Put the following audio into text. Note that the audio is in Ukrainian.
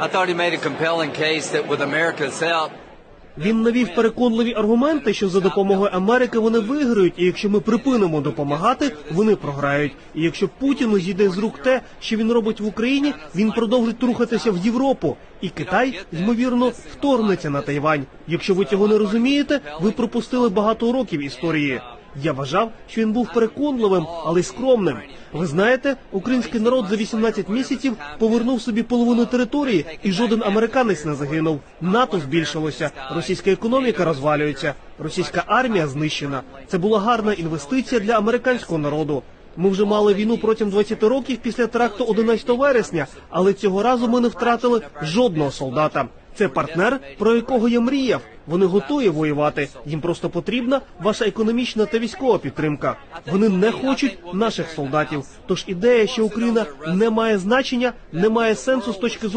I thought Він навів переконливі аргументи, що за допомогою Америки вони виграють, і якщо ми припинимо допомагати, вони програють. І якщо Путіну зійде з рук те, що він робить в Україні, він продовжить рухатися в Європу, і Китай ймовірно вторгнеться на Тайвань. Якщо ви цього не розумієте, ви пропустили багато уроків історії. Я вважав, що він був переконливим, але й скромним. Ви знаєте, український народ за 18 місяців повернув собі половину території, і жоден американець не загинув. НАТО збільшилося, російська економіка розвалюється, російська армія знищена. Це була гарна інвестиція для американського народу. Ми вже мали війну протягом 20 років після теракту 11 вересня, але цього разу ми не втратили жодного солдата. Це партнер, про якого я мріяв. Вони готові воювати. Їм просто потрібна ваша економічна та військова підтримка. Вони не хочуть наших солдатів. Тож ідея, що Україна не має значення, не має сенсу з точки зору.